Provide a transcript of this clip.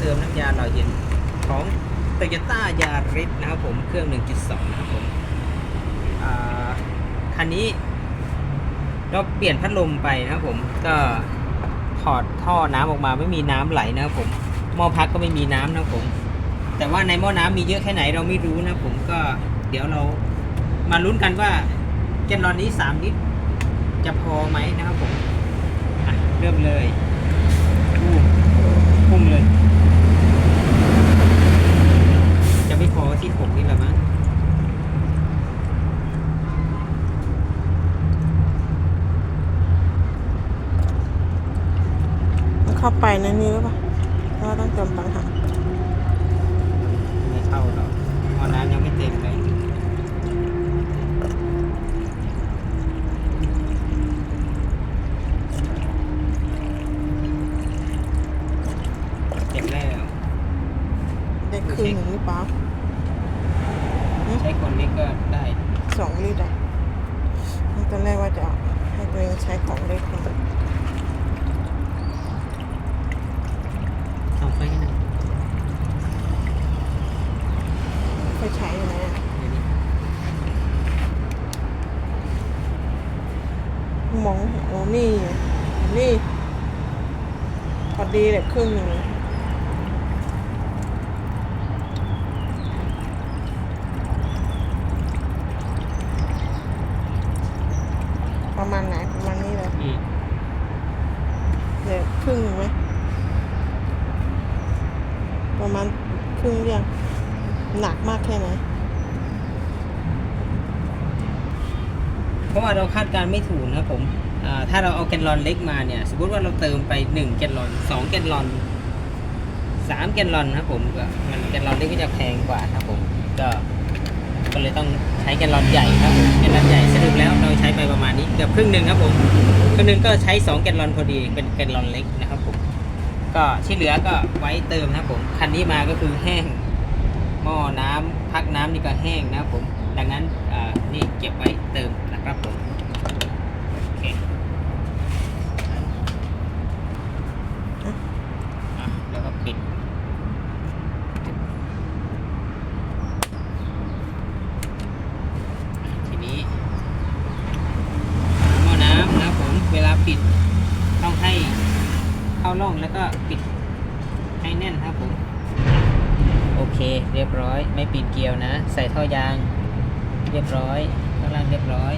เติมน้ำยาหล่อเย็นของโตโยต้ายาริสนะครับผมเครื่อง 1.2 นะครับผมคันนี้เราเปลี่ยนพัดลมไปนะครับผมก็ถอดท่อน้ำออกมาไม่มีน้ำไหลนะครับผมหม้อพักก็ไม่มีน้ำนะครับผม แต่ว่าในหม้อน้ำมีเยอะแค่ไหนเราไม่รู้นะผมก็เดี๋ยวเรามาลุ้นกันว่าแกนลอนนี้3ลิตรจะพอไหมนะครับผมเริ่มเลยพุ่งเลย เข้าไปในนี้หรือเปล่าเพราะว่าต้องเติมตังค์หากไม่เข้าหรอกหม้อน้ำยังไม่เต็มเลยเต็มแล้วได้ครึ่งหนึ่งหรือเปล่าใช้คนนี้ก็ได้สองลิตรอะตอนแรกว่าจะให้ตัวเองใช้ของเล็กหน่อย เอาไปให้หน่อย ไปใช้อยู่ไหนอะ เดี๋ยวนี้ มองโอ้นี่ นี่พอดีเลยครึ่งหนึ่งประมาณไหนประมาณนี้เลยอืมเดี๋ยวครึ่งหนึ่งไหมประมาณครึ่งเรียงหนักมากแค่ไหน เพราะว่าเราคาดการณ์ไม่ถูกนะครับผมถ้าเราเอาแกนลอนเล็กมาเนี่ยสมมติว่าเราเติมไป 1 แกนลอน 2 แกนลอน 3 แกนลอนนะครับผมก็มันแกนลอนเล็กก็จะแพงกว่านะครับผมก็ก็เลยต้องใช้แกนลอนใหญ่ครับผมแกนลอนใหญ่สรุปแล้วเราใช้ไปประมาณนี้เกือบครึ่งหนึ่งครับผมครึ่งหนึ่งก็ใช้ 2 แกนลอนพอดีเป็นแกนลอนเล็กนะครับผมก็ที่เหลือก็ไว้เติมนะครับผมคันนี้มาก็คือแห้งหม้อน้ำพักน้ำนี่ก็แห้งนะครับผมดังนั้นนี่เก็บไว้เติม ครับผมโอเคอะแล้วก็ปิดทีนี้หม้อน้ำนะครับผมเวลาปิดต้องให้เข้าร่องแล้วก็ปิดให้แน่นครับผมโอเค เรียบร้อย ไม่ปิดเกลียวนะ ใส่ท่อยาง เรียบร้อยางล่างเรียบร้อย